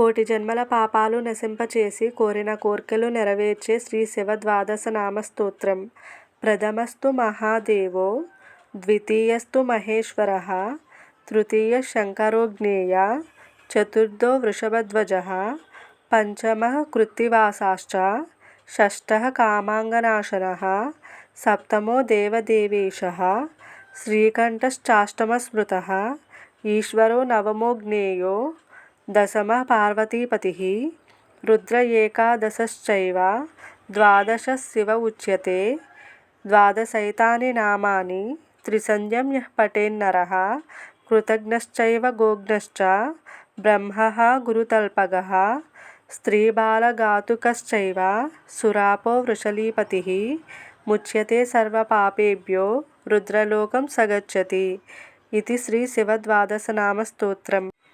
కోటి జన్మల పాపాలు నశింపచేసి కోరిన కోర్కెలు నెరవేర్చే శ్రీ శివ ద్వాదశ నామ స్తోత్రం ప్రథమస్తు మహాదేవో ద్వితీయస్తు మహేశ్వర తృతీయ శంకరోజ్ఞేయ చతుర్థో వృషభధ్వజ పంచమ కృత్తివాసాశ్చ షష్ఠ కామాంగనాశన సప్తమో దేవదేవేశ శ్రీకంఠశ్చాష్టమస్మృత ఈశ్వరో నవమో జ్ఞేయో దశమ పార్వతీపతి రుద్ర ఏకాదశ్చైవ ద్వాదశ శివ ఉచ్యతే ద్వాదశైతాని నామాని త్రిసంధ్యం యః పటేన్నర కృతజ్ఞశ్చైవ గోగ్నశ్చ బ్రహ్మ గురుతల్పగ స్త్రీబాలఘాతుకశ్చైవ సురాపో వృషలీపతి ముచ్యతే సర్వపాపేభ్యో రుద్రలోకం సగచ్చతి. ఇది శ్రీ శివ స్తోత్రం.